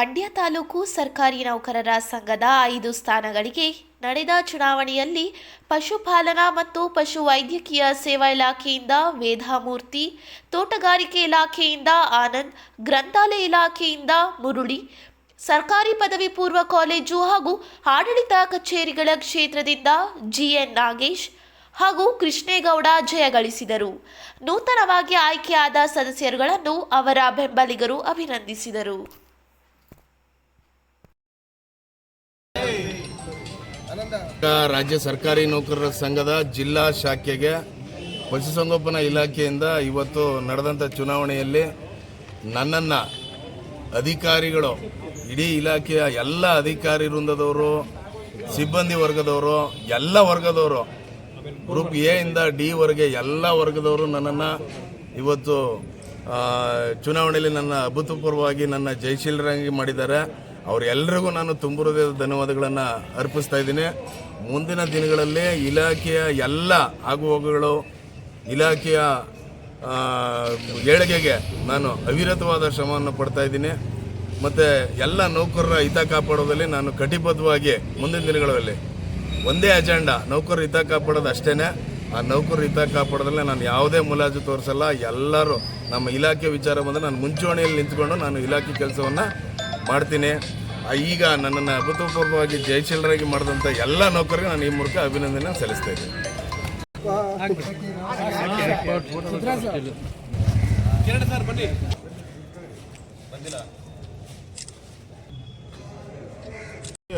ಮಂಡ್ಯ ತಾಲೂಕು ಸರ್ಕಾರಿ ನೌಕರರ ಸಂಘದ ಐದು ಸ್ಥಾನಗಳಿಗೆ ನಡೆದ ಚುನಾವಣೆಯಲ್ಲಿ ಪಶುಪಾಲನಾ ಮತ್ತು ಪಶು ವೈದ್ಯಕೀಯ ಸೇವಾ ಇಲಾಖೆಯಿಂದ ವೇದಾಮೂರ್ತಿ, ತೋಟಗಾರಿಕೆ ಇಲಾಖೆಯಿಂದ ಆನಂದ್, ಗ್ರಂಥಾಲಯ ಇಲಾಖೆಯಿಂದ ಮುರುಳಿ, ಸರ್ಕಾರಿ ಪದವಿ ಪೂರ್ವ ಕಾಲೇಜು ಹಾಗೂ ಆಡಳಿತ ಕಚೇರಿಗಳ ಕ್ಷೇತ್ರದಿಂದ ಜಿಎನ್ ನಾಗೇಶ್ ಹಾಗೂ ಕೃಷ್ಣೇಗೌಡ ಜಯಗಳಿಸಿದರು ನೂತನವಾಗಿ ಆಯ್ಕೆಯಾದ ಸದಸ್ಯರುಗಳನ್ನು ಅವರ ಬೆಂಬಲಿಗರು ಅಭಿನಂದಿಸಿದರು. ರಾಜ್ಯ ಸರ್ಕಾರಿ ನೌಕರರ ಸಂಘದ ಜಿಲ್ಲಾ ಶಾಖೆಗೆ ಪಶುಸಂಗೋಪನಾ ಇಲಾಖೆಯಿಂದ ಇವತ್ತು ನಡೆದಂಥ ಚುನಾವಣೆಯಲ್ಲಿ ನನ್ನನ್ನು ಅಧಿಕಾರಿಗಳು, ಇಡೀ ಇಲಾಖೆಯ ಎಲ್ಲ ಅಧಿಕಾರಿ ವೃಂದದವರು, ಸಿಬ್ಬಂದಿ ವರ್ಗದವರು, ಎಲ್ಲ ವರ್ಗದವರು, ಗ್ರೂಪ್ ಎ ಇಂದ ಡಿ ವರೆಗೆ ಎಲ್ಲ ವರ್ಗದವರು ನನ್ನನ್ನು ಇವತ್ತು ಚುನಾವಣೆಯಲ್ಲಿ ನನ್ನ ಅಭೂತಪೂರ್ವವಾಗಿ ನನ್ನ ಜಯಶೀಲರಾಗಿ ಮಾಡಿದ್ದಾರೆ. ಅವರೆಲ್ಲರಿಗೂ ನಾನು ತುಂಬ ಧನ್ಯವಾದಗಳನ್ನು ಅರ್ಪಿಸ್ತಾ ಇದ್ದೀನಿ. ಮುಂದಿನ ದಿನಗಳಲ್ಲಿ ಇಲಾಖೆಯ ಎಲ್ಲ ಆಗುಹೋಗುಗಳು, ಇಲಾಖೆಯ ಏಳಿಗೆಗೆ ನಾನು ಅವಿರತವಾದ ಶ್ರಮವನ್ನು ಪಡ್ತಾ ಇದ್ದೀನಿ. ಮತ್ತು ಎಲ್ಲ ನೌಕರರ ಹಿತ ಕಾಪಾಡೋದಲ್ಲಿ ನಾನು ಕಟಿಬದ್ಧವಾಗಿ ಮುಂದಿನ ದಿನಗಳಲ್ಲಿ ಒಂದೇ ಅಜೆಂಡಾ, ನೌಕರರ ಹಿತ ಕಾಪಾಡೋದು ಅಷ್ಟೇ ಆ ನೌಕರರ ಹಿತ ಕಾಪಾಡೋದ್ರಲ್ಲಿ ನಾನು ಯಾವುದೇ ಮುಲಾಜು ತೋರಿಸಲ್ಲ. ಎಲ್ಲರೂ ನಮ್ಮ ಇಲಾಖೆ ವಿಚಾರ ಬಂದರೆ ನಾನು ಮುಂಚೂಣಿಯಲ್ಲಿ ನಿಂತ್ಕೊಂಡು ನಾನು ಇಲಾಖೆ ಕೆಲಸವನ್ನು ಮಾಡ್ತೀನಿ. ಈಗ ನನ್ನನ್ನು ಅಭೂತಪೂರ್ವವಾಗಿ ಜಯಶೀಲರಾಗಿ ಮಾಡಿದಂಥ ಎಲ್ಲ ನೌಕರಿಗೆ ನಾನು ಈ ಮೂಲಕ ಅಭಿನಂದನೆ ಸಲ್ಲಿಸ್ತಾ ಇದ್ದೀನಿ.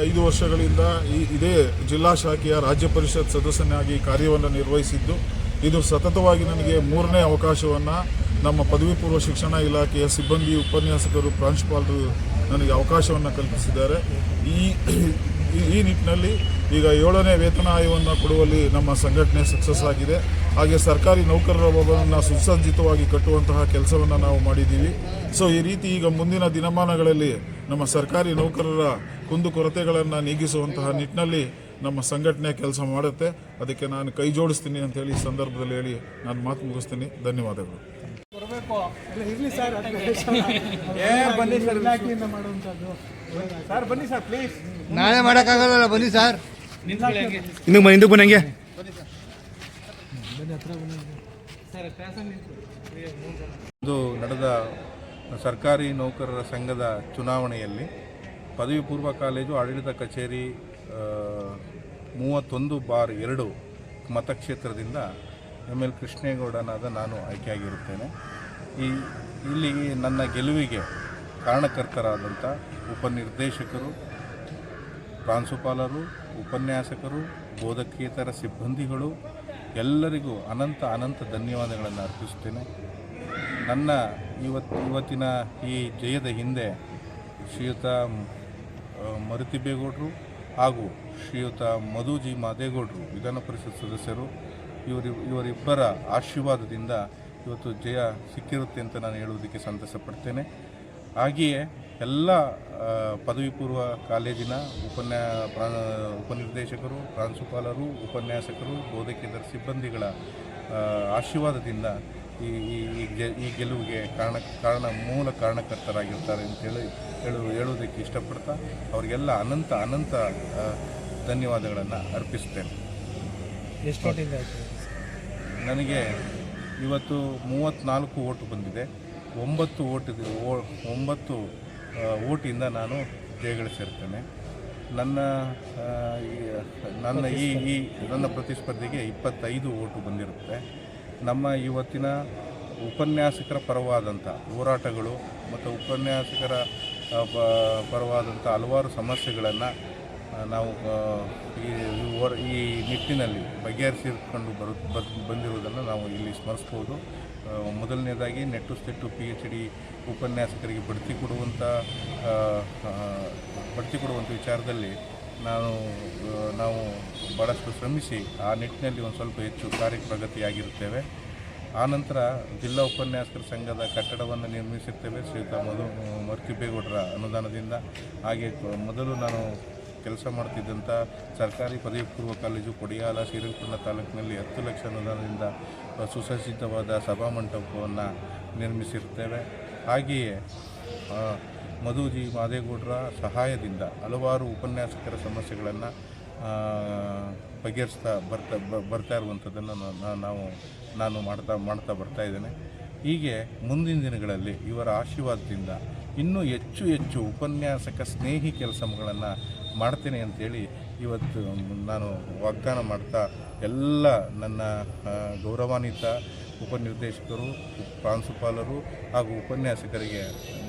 ಐದು ವರ್ಷಗಳಿಂದ ಈ ಇದೇ ಜಿಲ್ಲಾ ಶಾಖೆಯ ರಾಜ್ಯ ಪರಿಷತ್ ಸದಸ್ಯನಾಗಿ ಕಾರ್ಯವನ್ನು ನಿರ್ವಹಿಸಿದ್ದು, ಇದು ಸತತವಾಗಿ ನನಗೆ ಮೂರನೇ ಅವಕಾಶವನ್ನು ನಮ್ಮ ಪದವಿ ಪೂರ್ವ ಶಿಕ್ಷಣ ಇಲಾಖೆಯ ಸಿಬ್ಬಂದಿ, ಉಪನ್ಯಾಸಕರು, ಪ್ರಾಂಶುಪಾಲರು ನನಗೆ ಅವಕಾಶವನ್ನು ಕಲ್ಪಿಸಿದ್ದಾರೆ. ಈ, ಈ- ನಿಟ್ಟಿನಲ್ಲಿ ಈಗ ಏಳನೇ ವೇತನ ಆಯೋಗವನ್ನು ಕೊಡುವಲ್ಲಿ ನಮ್ಮ ಸಂಘಟನೆ ಸಕ್ಸಸ್ ಆಗಿದೆ. ಹಾಗೆ ಸರ್ಕಾರಿ ನೌಕರರ ಭವನ ಸುಸಜ್ಜಿತವಾಗಿ ಕಟ್ಟುವಂತಹ ಕೆಲಸವನ್ನು ನಾವು ಮಾಡಿದ್ದೀವಿ. ಸೊ ಈ ರೀತಿ ಈಗ ಮುಂದಿನ ದಿನಮಾನಗಳಲ್ಲಿ ನಮ್ಮ ಸರ್ಕಾರಿ ನೌಕರರ ಕುಂದುಕೊರತೆಗಳನ್ನು ನೀಗಿಸುವಂತಹ ನಿಟ್ಟಿನಲ್ಲಿ ನಮ್ಮ ಸಂಘಟನೆ ಕೆಲಸ ಮಾಡುತ್ತೆ. ಅದಕ್ಕೆ ನಾನು ಕೈ ಜೋಡಿಸ್ತೀನಿ ಅಂತ ಹೇಳಿ ಸಂದರ್ಭದಲ್ಲಿ ಹೇಳಿ ನಾನು ಮಾತು ಮುಗಿಸ್ತೀನಿ. ಧನ್ಯವಾದಗಳು. ಇರ್ಲಿ ಸರ್ ಬನ್ನಿ ಸರ್ ಇಲಾಖೆಯಿಂದ ಮಾಡುವಂಥದ್ದು. ಸರ್ ಬನ್ನಿ ಸರ್ ಪ್ಲೀಸ್ ನಾಳೆ ಮಾಡೋಕ್ಕಾಗಲ್ಲ ಬನ್ನಿ ಸರ್. ಇನ್ನು ಹಿಂದಕ್ಕೆ ಫ್ಯಾಷನ್ ನಿಂತು ಇಂದು ನಡೆದ ಸರ್ಕಾರಿ ನೌಕರರ ಸಂಘದ ಚುನಾವಣೆಯಲ್ಲಿ ಪದವಿ ಪೂರ್ವ ಕಾಲೇಜು ಆಡಳಿತ ಕಚೇರಿ ಮೂವತ್ತೊಂದು ಬಾರ್ ಎರಡು ಮತಕ್ಷೇತ್ರದಿಂದ ಎಂ ಎಲ್ ಕೃಷ್ಣೇಗೌಡನಾದ ನಾನು ಆಯ್ಕೆಯಾಗಿರುತ್ತೇನೆ. ಈ ಇಲ್ಲಿ ನನ್ನ ಗೆಲುವಿಗೆ ಕಾರಣಕರ್ತರಾದಂಥ ಉಪನಿರ್ದೇಶಕರು, ಪ್ರಾಂಶುಪಾಲರು, ಉಪನ್ಯಾಸಕರು, ಬೋಧಕೇತರ ಸಿಬ್ಬಂದಿಗಳು, ಎಲ್ಲರಿಗೂ ಅನಂತ ಅನಂತ ಧನ್ಯವಾದಗಳನ್ನು ಅರ್ಪಿಸುತ್ತೇನೆ. ನನ್ನ ಇವತ್ತು ಇವತ್ತಿನ ಈ ಜಯದ ಹಿಂದೆ ಶ್ರೀಯುತ ಮರುತಿಬೇಗೌಡರು ಹಾಗೂ ಶ್ರೀಯುತ ಮಧುಜಿ ಮಾದೇಗೌಡರು ವಿಧಾನ ಪರಿಷತ್ ಸದಸ್ಯರು, ಇವರಿ, ಇವರಿಬ್ಬರ ಆಶೀರ್ವಾದದಿಂದ ಇವತ್ತು ಜಯ ಸಿಕ್ಕಿರುತ್ತೆ ಅಂತ ನಾನು ಹೇಳುವುದಕ್ಕೆ ಸಂತಸ ಪಡ್ತೇನೆ ಹಾಗೆಯೇ ಎಲ್ಲ ಪದವಿ ಪೂರ್ವ ಕಾಲೇಜಿನ ಉಪನ್ಯಾ ಪ್ರಾ ಉಪನಿರ್ದೇಶಕರು ಪ್ರಾಂಶುಪಾಲರು ಉಪನ್ಯಾಸಕರು ಬೋಧಕೇತರ ಸಿಬ್ಬಂದಿಗಳ ಆಶೀರ್ವಾದದಿಂದ ಈ ಈ ಈ ಗೆ- ಈ ಗೆಲುವಿಗೆ ಕಾರಣ ಕಾರಣ ಮೂಲ ಕಾರಣಕರ್ತರಾಗಿರ್ತಾರೆ ಅಂತೇಳಿ ಹೇಳು ಹೇಳುವುದಕ್ಕೆ ಇಷ್ಟಪಡ್ತಾ ಅವರಿಗೆಲ್ಲ ಅನಂತ ಅನಂತ ಧನ್ಯವಾದಗಳನ್ನು ಅರ್ಪಿಸ್ತೇನೆ. ಎಷ್ಟು ನನಗೆ ಇವತ್ತು ಮೂವತ್ತ್ನಾಲ್ಕು ಓಟು ಬಂದಿದೆ. ಒಂಬತ್ತು ಓಟ್ ಒಂಬತ್ತು ಓಟಿಂದ ನಾನು ಜಯಗಳಿಸಿರ್ತೇನೆ ನನ್ನ ಈ- ನನ್ನ ಈ ಈ, ನನ್ನ ಪ್ರತಿಸ್ಪರ್ಧಿಗೆ ಇಪ್ಪತ್ತೈದು ಓಟು ಬಂದಿರುತ್ತೆ. ನಮ್ಮ ಇವತ್ತಿನ ಉಪನ್ಯಾಸಕರ ಪರವಾದಂಥ ಹೋರಾಟಗಳು ಮತ್ತು ಉಪನ್ಯಾಸಕರ ಪರವಾದಂಥ ಹಲವಾರು ಸಮಸ್ಯೆಗಳನ್ನು ನಾವು ಈ ಈ ನಿಟ್ಟಿನಲ್ಲಿ ಬಗೆಹರಿಸಿಕೊಂಡು ಬರು ಬಂದಿರುವುದನ್ನು ನಾವು ಇಲ್ಲಿ ಸ್ಮರಿಸ್ಬೋದು. ಆ, ಮೊದಲನೇದಾಗಿ ನೆಟ್ಟು ಸೆಟ್ಟು ಪಿ ಎಚ್ ಡಿ ಉಪನ್ಯಾಸಕರಿಗೆ ಬಡ್ತಿ ಕೊಡುವಂಥ ಆ, ಆ, ಬಡ್ತಿ ಕೊಡುವಂಥ ವಿಚಾರದಲ್ಲಿ ನಾನು ನಾವು ಭಾಳಷ್ಟು ಶ್ರಮಿಸಿ ಆ ನಿಟ್ಟಿನಲ್ಲಿ ಒಂದು ಸ್ವಲ್ಪ ಹೆಚ್ಚು ಕಾರ್ಯಪ್ರಗತಿಯಾಗಿರುತ್ತೇವೆ. ಆನಂತರ ಜಿಲ್ಲಾ ಉಪನ್ಯಾಸಕರ ಸಂಘದ ಕಟ್ಟಡವನ್ನು ನಿರ್ಮಿಸಿರ್ತೇವೆ ಶ್ರೀಯುತ ಮಧು ಮರ್ತಿಬೇಗೌಡರ ಅನುದಾನದಿಂದ. ಹಾಗೆ ಮೊದಲು ನಾನು ಕೆಲಸ ಮಾಡ್ತಿದ್ದಂಥ ಸರ್ಕಾರಿ ಪದವಿ ಪೂರ್ವ ಕಾಲೇಜು ಕೊಡಿಯಾಲ, ಶ್ರೀರಂಗಪಟ್ಟಣ ತಾಲೂಕಿನಲ್ಲಿ ಹತ್ತು ಲಕ್ಷ ಅನುದಾನದಿಂದ ಸುಸಜ್ಜಿತವಾದ ಸಭಾಮಂಟಪವನ್ನು ನಿರ್ಮಿಸಿರ್ತೇವೆ ಹಾಗೆಯೇ ಮಧುಜಿ ಮಾದೇಗೌಡರ ಸಹಾಯದಿಂದ ಹಲವಾರು ಉಪನ್ಯಾಸಕರ ಸಮಸ್ಯೆಗಳನ್ನು ಬಗೆಹರಿಸ್ತಾ ಬರ್ತಾ ಬರ್ತಾ ಇರುವಂಥದ್ದನ್ನು ನಾವು, ನಾನು ಮಾಡ್ತಾ ಮಾಡ್ತಾ ಬರ್ತಾ ಇದ್ದೇನೆ. ಹೀಗೆ ಮುಂದಿನ ದಿನಗಳಲ್ಲಿ ಇವರ ಆಶೀರ್ವಾದದಿಂದ ಇನ್ನೂ ಹೆಚ್ಚು ಹೆಚ್ಚು ಉಪನ್ಯಾಸಕ ಸ್ನೇಹಿ ಕೆಲಸಗಳನ್ನು ಮಾಡ್ತೇನೆ ಅಂಥೇಳಿ ಇವತ್ತು ನಾನು ವಾಗ್ದಾನ ಮಾಡ್ತಾ ಎಲ್ಲ ನನ್ನ ಗೌರವಾನ್ವಿತ ಉಪನಿರ್ದೇಶಕರು, ಪ್ರಾಂಶುಪಾಲರು ಹಾಗೂ ಉಪನ್ಯಾಸಕರಿಗೆ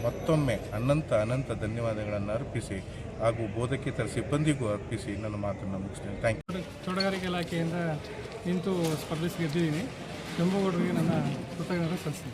ಮತ್ತೊಮ್ಮೆ ಅನಂತ ಅನಂತ ಧನ್ಯವಾದಗಳನ್ನು ಅರ್ಪಿಸಿ ಹಾಗೂ ಬೋಧಕೇತರ ಸಿಬ್ಬಂದಿಗೂ ಅರ್ಪಿಸಿ ನನ್ನ ಮಾತನ್ನು ಮುಗಿಸ್ತೇನೆ. ಥ್ಯಾಂಕ್ ಯು ತೋಟಗಾರಿಕೆ ಇಲಾಖೆಯಿಂದ ನಿಂತು ಸ್ಪರ್ಧಿಸಿ ಗೆದ್ದಿದ್ದೀನಿ. ಕೆಂಪುಗೌಡರಿಗೆ ನನ್ನ ಕೃತಜ್ಞತೆ ಸಲ್ಲಿಸ್ತೀನಿ.